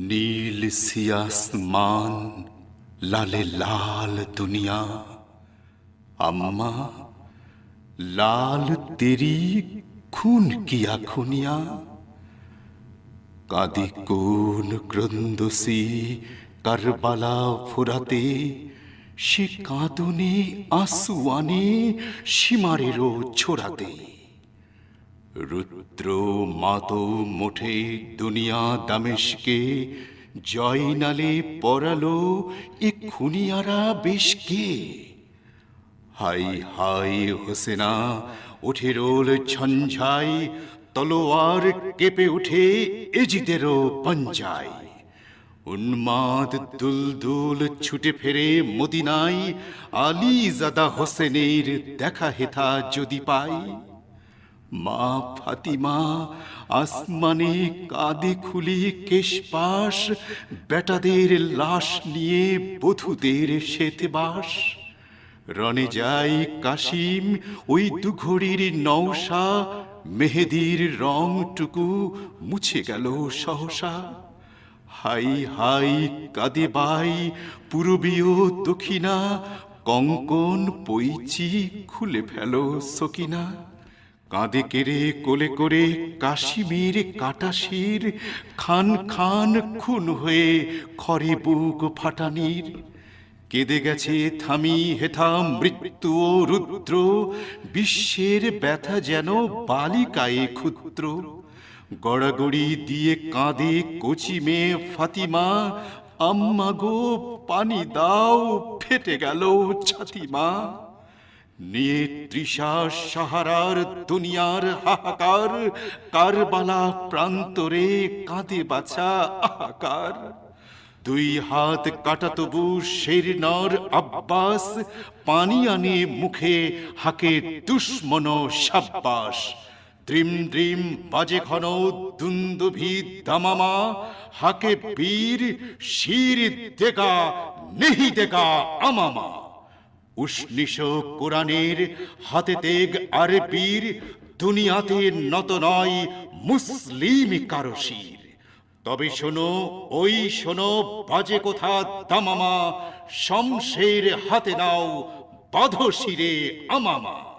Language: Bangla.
নীল সিয়াসমান লালে লাল দুনিয়া আম্মা লাল তেরি খুন কিয়া খুনিয়া কাঁদি কোন ক্রন্দসি কারবালা ফুরাতে সে কাঁদনে আসুয়ানে সীমারেরও ছোড়াতে রুদ্র, মাতো, মুঠে, দুনিয়া, দামেশকে, জয়নালে, পরালো, এ খুনিয়ারা বেশ কে? হাই হাই, হোসেনা উঠে রোল ঝঞ্ঝাই, তলোয়ার কেঁপে উঠে এজিদেরও পঞ্জায় উন্মাদ, দুলদুল ছুটে ফেরে মদিনায় আলী জাদা হোসেনের দেখা হেথা যদি পাই। মা ফাতিমা, আসমানে কাঁদে খুলি কেশপাশ বেটাদের লাশ নিয়ে বধূদের শ্বেতে বাস রনে যাই কাশিম, ওই দুঘড়ির নৌসা মেহেদির রংটুকু মুছে গেল সহসা। হাই হাই কাঁদে বাই পূর্বীয় দক্ষিণা, কঙ্কন পৈচি খুলে ফেল সকিনা। কাঁদে কেড়ে কোলে করে কাশ্মীর কাটাশির, খান খান খুন হয়ে খরে বুক ফাটানির। কেঁদে গেছে থামি হেথা মৃত্যু ও রুদ্র, বিশ্বের ব্যথা যেন বালিকায়ে ক্ষুদ্র। গড়াগড়ি দিয়ে কাঁদে কচি মেয়ে ফাতিমা, আম্মা গো পানি দাও, ফেটে গেল ছাতিমা। নিয়ে তৃষা সাহারার দুনিয়ার হাহাকার, কারবালা প্রান্তরে কাঁদে বাছা আহাকার। দুই হাত কাটা তবু শের আব্বাস, পানি আনে মুখে হাকে দুশ্মন সাব্বাস। দ্রিম দ্রিম বাজে ঘন দুন্দুভি দামামা, হাকে বীর, শির দেগা, নেহি দেগা, আমামা। উষ্ণিস কোরআনের হাতে তেগ আর বীর দুনিয়াতে নত নয় মুসলিম কারশির। তবে শোনো, ওই শোনো, বাজে কোথা দামামা, শমশের হাতে নাও বাধশিরে আমামা।